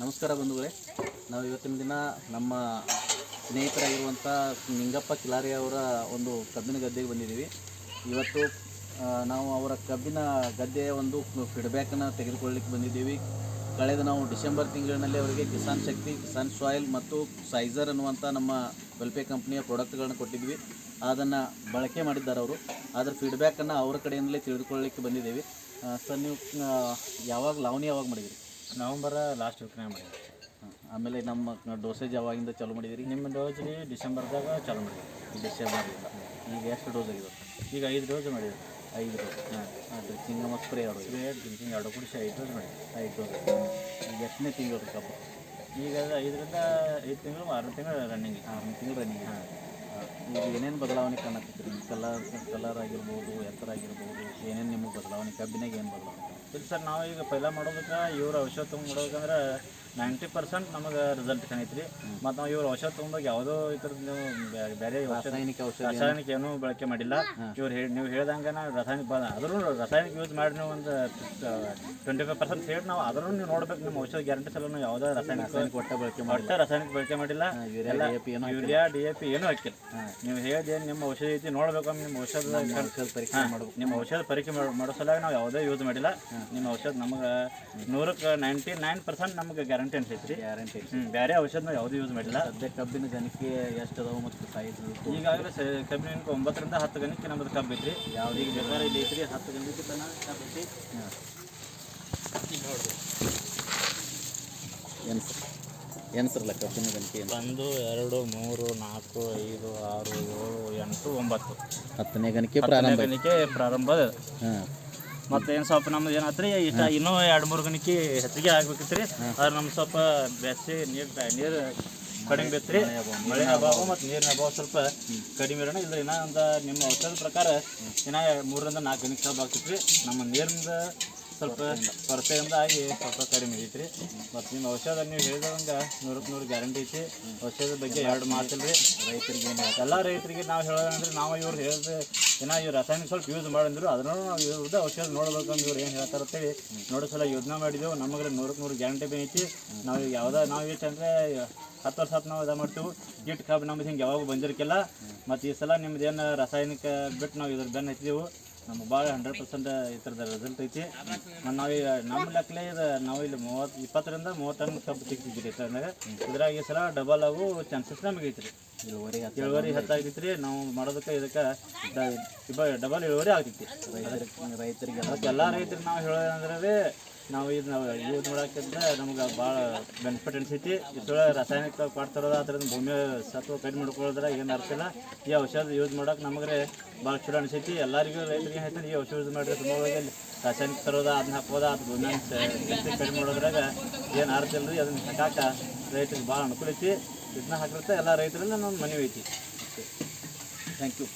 ನಮಸ್ಕಾರ ಬಂಧುಗಳೇ. ನಾವು ಇವತ್ತಿನ ದಿನ ನಮ್ಮ ಸ್ನೇಹಿತರಾಗಿರುವಂಥ ನಿಂಗಪ್ಪ ಕಿಲಾರಿ ಅವರ ಒಂದು ಕಬ್ಬಿನ ಗದ್ದೆಗೆ ಬಂದಿದ್ದೀವಿ. ಇವತ್ತು ನಾವು ಅವರ ಕಬ್ಬಿನ ಗದ್ದೆಯ ಒಂದು ಫೀಡ್ಬ್ಯಾಕನ್ನು ತೆಗೆದುಕೊಳ್ಳಲಿಕ್ಕೆ ಬಂದಿದ್ದೀವಿ. ಕಳೆದ ನಾವು ಡಿಸೆಂಬರ್ ತಿಂಗಳಿನಲ್ಲಿ ಅವರಿಗೆ ಕಿಸಾನ್ ಶಕ್ತಿ, ಕಿಸಾನ್ ಸಾಯಿಲ್ ಮತ್ತು ಸೈಜರ್ ಅನ್ನುವಂಥ ನಮ್ಮ ವೆಲ್ಪೆ ಕಂಪ್ನಿಯ ಪ್ರಾಡಕ್ಟ್ಗಳನ್ನು ಕೊಟ್ಟಿದ್ವಿ ಅದನ್ನು ಬಳಕೆ ಮಾಡಿದ್ದಾರೆ ಅವರು. ಅದರ ಫೀಡ್ಬ್ಯಾಕನ್ನು ಅವರ ಕಡೆಯಿಂದಲೇ ತಿಳಿದುಕೊಳ್ಳಲಿಕ್ಕೆ ಬಂದಿದ್ದೀವಿ. ಸರ್, ನೀವು ಯಾವಾಗ, ಲಾವಣಿ ಯಾವಾಗ ಮಾಡಿದಿರಿ? ನವಂಬರ್ ಲಾಸ್ಟ್ ವೀಕ್ನಾಗ ಮಾಡಿದ್ವಿ. ಹಾಂ. ಆಮೇಲೆ ನಮ್ಮ ಡೋಸೇಜ್ ಯಾವಾಗಿಂದ ಚಾಲು ಮಾಡಿದಿರಿ? ನಿಮ್ಮ ಡೋಸ್ ರೀ ಡಿಸೆಂಬರ್ದಾಗ ಚಾಲು ಮಾಡಿದ್ವಿ ಡಿಸೆಂಬರ್ ಈಗ ಎಷ್ಟು ಡೋಸ್ ಆಗಿದೆ ಈಗ ಐದು ಡೋಸ್ ಮಾಡಿದ್ವಿ. ಐದು ಡೋಸ್ ಹಾಂ ಡ್ರಿಂಕಿಂಗ್ ಮತ್ತು ಸ್ಪ್ರೇ ಎರಡು. ಸ್ಪ್ರೇ ಡ್ರಿಂಕಿಂಗ್ ಎರಡು ಕುಡಿಸಿ ಐದು ಡೋಸ್ ಮಾಡಿದ್ವಿ. ಐದು ಡೋಸ್ ಈಗ ಎಷ್ಟನೇ ತಿಂಗಳು ಕಬ್ಬು ಈಗ ಐದರಿಂದ ಐದು ತಿಂಗಳು ಆರು ತಿಂಗಳು ರನ್ನಿಂಗ್ ಆರು ತಿಂಗಳು ರನ್ನಿಂಗ್ ಹಾಂ ಈಗ ಏನೇನು ಬದಲಾವಣೆ ಕಾಣಕತ್ತೀರಿ ಕಲರ್ ಕಲರ್ ಆಗಿರ್ಬೋದು ಎತ್ತರ ಆಗಿರ್ಬೋದು ಏನೇನು ನಿಮಗೆ ಬದಲಾವಣೆ? ಕಬ್ಬಿನಾಗ ಏನು ಬದಲಾವಣೆ? ಇಲ್ಲ ಸರ್ ನಾವು ಈಗ ಪೈಲ ಮಾಡೋದಕ್ಕೆ ಇವ್ರ ಔಷಧ ತೊಗೊಂಡು ಮಾಡೋದಂದ್ರೆ ನೈಂಟಿ ಪರ್ಸೆಂಟ್ ನಮಗೆ ರಿಸಲ್ಟ್ ಕಾಣೈತ್ರಿ. ಮತ್ತು ನಾವು ಇವ್ರ ಔಷಧ ತೊಗೊಂಡಾಗ ಯಾವುದೋ ಈ ಥರದ್ದು ನೀವು ಬೇರೆ ರಾಸಾಯನಿಕ ಔಷಧ ರಾಸಾಯನಿಕ ಏನೂ ಬಳಕೆ ಮಾಡಿಲ್ಲ. ಇವ್ರು ಹೇಳಿ ನೀವು ಹೇಳ್ದಂಗೆ ನಾವು ರಾಸಾಯನಿಕ ಅದರೂ ಆದ್ರೂ ರಾಸಾಯನಿಕ ಯೂಸ್ ಮಾಡಿ ನೀವು ಒಂದು ಟ್ವೆಂಟಿ ಫೈವ್ ಪರ್ಸೆಂಟ್ ಹೇಳಿ ನಾವು ಅದರೂ ನೀವು ನೋಡ್ಬೇಕು ನಿಮ್ಮ ಔಷಧ ಗ್ಯಾರಂಟಿ ಸಲ ನಾವು ಯಾವುದೇ ರಾಸಾಯನಿಕ ರಾಸಾಯನಿಕ ಒಟ್ಟ ಬಳಕೆ ಮಾಡಿ ಒಟ್ಟ ರಾಸಾಯನಿಕ ಬಳಕೆ ಮಾಡಿಲ್ಲ. Urea D A P urea D A P ಏನೂ ಹಾಕಿಲ್ಲ. ನೀವು ಹೇಳಿದ ನಿಮ್ಮ ಔಷಧ ಐತಿ ನೋಡ್ಬೇಕು ನಿಮ್ಮ ಔಷಧ ಔಷಧ ಪರೀಕ್ಷೆ ಮಾಡಬೇಕು. ನಿಮ್ಮ ಔಷಧ ಪರೀಕ್ಷೆ ಮಾಡ್- ಮಾಡೋ ಸಲುವಾಗಿ ನಾವು ಯಾವುದೇ ಯೂಸ್ ಮಾಡಿಲ್ಲ. ನಿಮ್ಮ ಔಷಧ ನಮಗೆ ನೂರಕ್ಕೆ ನೈಂಟಿ ನೈನ್ ಪರ್ಸೆಂಟ್ ನಮಗೆ ಗ್ಯಾರಂಟಿ ಅನ್ಸೈತಿ ರೀ ಗ್ಯಾರಂಟಿ ಹ್ಞೂ ಬೇರೆ ಔಷಧ ನಾವು ಯಾವುದೂ ಯೂಸ್ ಮಾಡಿಲ್ಲ. ಸದ್ಯ ಕಬ್ಬಿನ ಗಣಿಕೆ ಎಷ್ಟು ಅದಾವೆ ಮತ್ತು ಸೈಜ್ ಈಗಾಗಲೇ ಸ ಕಬ್ಬಿನ ಒಂಬತ್ತರಿಂದ ಹತ್ತು ಗಣಿಕೆ ನಮ್ಮದು ಕಬ್ಬು ಐತ್ರಿ. ಯಾವ್ದು ಈಗ ಬೇಕಾದ್ರೆ ಇಲ್ಲಿ ಐತ್ರಿ ಹತ್ತು ಗಣಿಕೆ ತನಕ ಕಬ್ಬು ಐತಿ ಏನು ಸರ್? ಏನು ಕಬ್ಬಿನ ಗಣಿಕೆ ಒಂದು ಎರಡು ಮೂರು ನಾಲ್ಕು ಐದು ಆರು ಏಳು ಎಂಟು ಒಂಬತ್ತು. ಹತ್ತನೇ ಗಣಿಕೆ ಪ್ರಾರಂಭ ಗಣಿಕೆ ಪ್ರಾರಂಭ ಅದ. ಹಾಂ ಮತ್ತೆ ಏನು ಸ್ವಲ್ಪ ನಮ್ದು ಏನಾತ್ರಿ ಇಷ್ಟ ಇನ್ನೂ ಎರಡು ಮೂರು ಗಣಿಕೆ ಹೆಚ್ಚಿಗೆ ಆಗ್ಬೇಕಿತ್ತು ರೀ ಆದ್ರೆ ಸ್ವಲ್ಪ ಬೆಸಿ ನೀರು ನೀರು ಕಡಿಮೆ ಬೇತ್ರಿ ಮಳೆ ಅಭಾವ. ಮತ್ತ ನೀರಿನ ಅಭಾವ ಸ್ವಲ್ಪ ಕಡಿಮೆ ಇರೋಣ. ಇಲ್ಲ ಇನ್ನೂ ಒಂದು ನಿಮ್ಮ ಔಷಧದ ಪ್ರಕಾರ ಇನ್ನೂ ಮೂರರಿಂದ ನಾಲ್ಕು ಗಣಿಕೆ ಸ್ವಲ್ಪ ಆಗ್ತೈತೆ ರೀ ನಮ್ಮ ನೀರಿನಿಂದ ಸ್ವಲ್ಪ ಕೊರತೆಯಿಂದ ಆಗಿ ಸ್ವಲ್ಪ ಕಡಿಮೆ ರೀ ಮತ್ತು ನಿಮ್ಮ ಔಷಧ ನೀವು ಹೇಳಿದಂಗೆ ನೂರಕ್ಕೆ ನೂರು ಗ್ಯಾರಂಟಿ ಐತಿ. ಔಷಧದ ಬಗ್ಗೆ ಎರಡು ಮಾತಿಲ್ಲ ರೀ ರೈತರಿಗೆ ಎಲ್ಲ ರೈತರಿಗೆ ನಾವು ಹೇಳೋದಂದ್ರೆ ನಾವು ಇವ್ರು ಹೇಳಿದ್ರೆ ಏನೋ ಇವ್ರು ರಾಸಾಯನಿಕ ಸ್ವಲ್ಪ ಯೂಸ್ ಮಾಡಿದ್ರು. ಅದನ್ನು ನಾವು ಇವ್ರದ್ದು ಔಷಧ ನೋಡ್ಬೇಕಂತ ಇವ್ರು ಏನು ಹೇಳ್ತಾರೆ ಅಂತೇಳಿ ನೋಡೋ ಸಲ ಯೋಜನೆ ಮಾಡಿದೆವು. ನಮಗೆ ನೂರಕ್ಕೆ ನೂರು ಗ್ಯಾರಂಟಿ ಐತಿ. ನಾವು ಯಾವುದೇ ನಾವು ಎಷ್ಟು ಅಂದರೆ ಹತ್ತು ವರ್ಷ ಹತ್ತು ನಾವು ಇದು ಮಾಡ್ತೀವಿ. ಇಟ್ಟು ಕಬ್ಬು ನಮ್ದು ಹಿಂಗೆ ಯಾವಾಗ ಬಂದಿರಕ್ಕಿಲ್ಲ ಮತ್ತು ಈ ಸಲ ನಿಮ್ದು ಏನು ರಾಸಾಯನಿಕ ಬಿಟ್ಟು ನಾವು ಇದ್ರ ಬೆನ್ನು ಹಚ್ಚಿದೆವು. ನಮ್ಗೆ ಭಾಳ ಹಂಡ್ರೆಡ್ ಪರ್ಸೆಂಟ್ ಈ ಥರದ ರಿಸಲ್ಟ್ ಐತಿ. ಮತ್ತು ನಾವು ಈಗ ನಮ್ಮ ಲೆಕ್ಕಲೆ ಇದು ನಾವು ಇಲ್ಲಿ ಮೂವತ್ತು ಇಪ್ಪತ್ತರಿಂದ ಮೂವತ್ತು ಟನ್ ಕಬ್ಬು ರೀ ಇದ್ರಾಗ ಇದ್ರಾಗ ಈ ಸಲ ಡಬಲ್ ಆಗು ಚಾನ್ಸಸ್ ನಮಗೆ ಐತ್ರಿ. ಹತ್ತು ಇಳುವರಿ ಹೆಚ್ಚಾಗೈತ್ರಿ ನಾವು ಮಾಡೋದಕ್ಕೆ ಇದಕ್ಕೆ ಡಬಲ್ ಇಳುವರಿ ಆಗ್ತೈತಿ. ರೈತರಿಗೆ ಎಲ್ಲ ರೈತರಿಗೆ ನಾವು ಹೇಳೋದಂದ್ರೆ ನಾವು ಇದು ನಾವು ಯೂಸ್ ಮಾಡೋಕ್ಕಿಂತ ನಮ್ಗೆ ಭಾಳ ಬೆನಿಫಿಟ್ ಅನಿಸೈತಿ. ಇದ್ರೊಳಗೆ ರಾಸಾಯನಿಕ ಕೊಡ್ತಿರೋದು ಅದರಿಂದ ಭೂಮಿ ಸತ್ವ ಕಡಿಮೆ ಮಾಡ್ಕೊಳ್ಳೋದ್ರೆ ಏನು ಅರ್ಥ ಇಲ್ಲ. ಈ ಔಷಧ ಯೂಸ್ ಮಾಡೋಕೆ ನಮಗೆ ಭಾಳ ಚಲೋ ಅನಿಸೈತಿ. ಎಲ್ಲರಿಗೂ ರೈತರಿಗೆ ಹೇಳ್ತೀನಿ, ಈ ಔಷಧ ಯೂಸ್ ಮಾಡಿದ್ರೆ ತುಂಬ ರಾಸಾಯನಿಕ ತರೋದ ಅದನ್ನ ಹಾಕೋದ ಅದು ಭೂಮಿ ಕಡಿಮೆ ಮಾಡೋದ್ರಾಗ ಏನು ಅರ್ಥ ಇಲ್ಲ ರೀ ಅದನ್ನ ಹಾಕಾಕ ರೈತರಿಗೆ ಭಾಳ ಅನುಕೂಲ ಐತಿ. ಇದನ್ನ ಹಾಕಿರುತ್ತೆ ಎಲ್ಲ ರೈತರಿಂದ ನಮ್ಮ ಮನವಿ ಐತಿ. Thank you